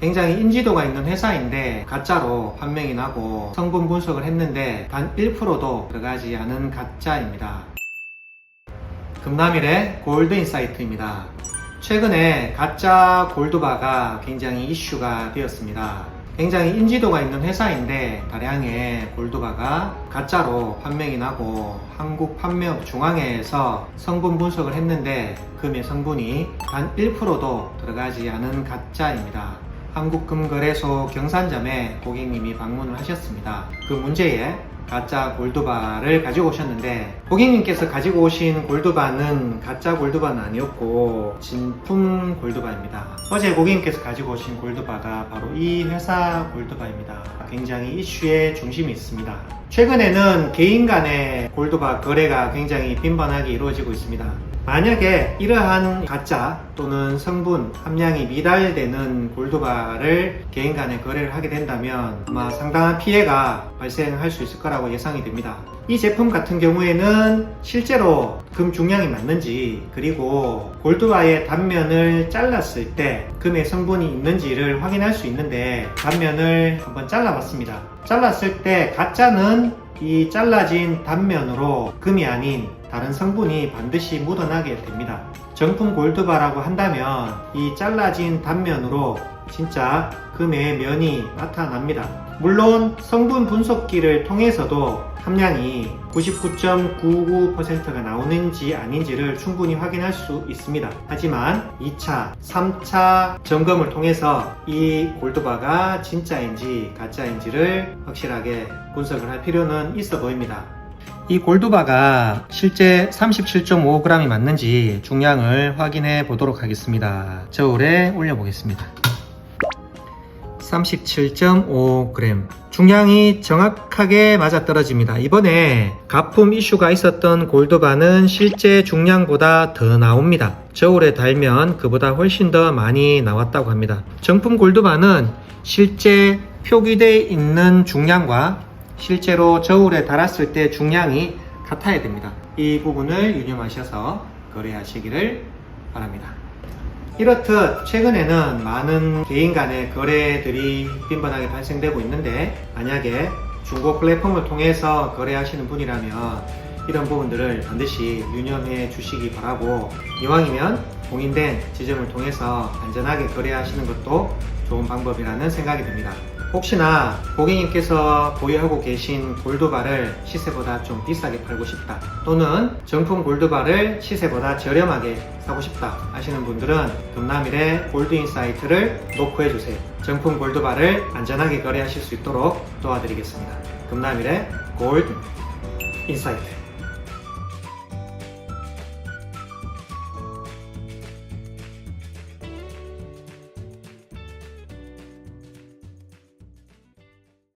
굉장히 인지도가 있는 회사인데 가짜로 판명이 나고 성분 분석을 했는데 단 1%도 들어가지 않은 가짜입니다. 금남일의 골드인사이트입니다. 최근에 가짜 골드바가 굉장히 이슈가 되었습니다. 굉장히 인지도가 있는 회사인데 다량의 골드바가 가짜로 판명이 나고 한국 판매업 중앙회에서 성분 분석을 했는데 금의 성분이 단 1%도 들어가지 않은 가짜입니다. 한국금거래소 경산점에 고객님이 방문을 하셨습니다. 그 문제에 가짜 골드바를 가지고 오셨는데 고객님께서 가지고 오신 골드바는 가짜 골드바는 아니었고 진품 골드바입니다. 어제 고객님께서 가지고 오신 골드바가 바로 이 회사 골드바입니다. 굉장히 이슈의 중심이 있습니다. 최근에는 개인 간의 골드바 거래가 굉장히 빈번하게 이루어지고 있습니다. 만약에 이러한 가짜 또는 성분 함량이 미달되는 골드바를 개인 간에 거래를 하게 된다면 아마 상당한 피해가 발생할 수 있을 거라고 예상이 됩니다. 이 제품 같은 경우에는 실제로 금 중량이 맞는지 그리고 골드바의 단면을 잘랐을 때 금의 성분이 있는지를 확인할 수 있는데 단면을 한번 잘라봤습니다. 잘랐을 때 가짜는 이 잘라진 단면으로 금이 아닌 다른 성분이 반드시 묻어나게 됩니다. 정품 골드바라고 한다면 이 잘라진 단면으로 진짜 금의 면이 나타납니다. 물론 성분 분석기를 통해서도 함량이 99.99%가 나오는지 아닌지를 충분히 확인할 수 있습니다. 하지만 2차, 3차 점검을 통해서 이 골드바가 진짜인지 가짜인지를 확실하게 분석을 할 필요는 있어 보입니다. 이 골드바가 실제 37.5g이 맞는지 중량을 확인해 보도록 하겠습니다. 저울에 올려보겠습니다. 37.5g. 중량이 정확하게 맞아떨어집니다. 이번에 가품 이슈가 있었던 골드바는 실제 중량보다 더 나옵니다. 저울에 달면 그보다 훨씬 더 많이 나왔다고 합니다. 정품 골드바는 실제 표기되어 있는 중량과 실제로 저울에 달았을 때 중량이 같아야 됩니다. 이 부분을 유념하셔서 거래하시기를 바랍니다. 이렇듯 최근에는 많은 개인 간의 거래들이 빈번하게 발생되고 있는데 만약에 중고 플랫폼을 통해서 거래하시는 분이라면 이런 부분들을 반드시 유념해 주시기 바라고 이왕이면 공인된 지점을 통해서 안전하게 거래하시는 것도 좋은 방법이라는 생각이 듭니다. 혹시나 고객님께서 보유하고 계신 골드바를 시세보다 좀 비싸게 팔고 싶다 또는 정품 골드바를 시세보다 저렴하게 사고 싶다 하시는 분들은 금남일의 골드인사이트를 노크해 주세요. 정품 골드바를 안전하게 거래하실 수 있도록 도와드리겠습니다. 금남일의 골드인사이트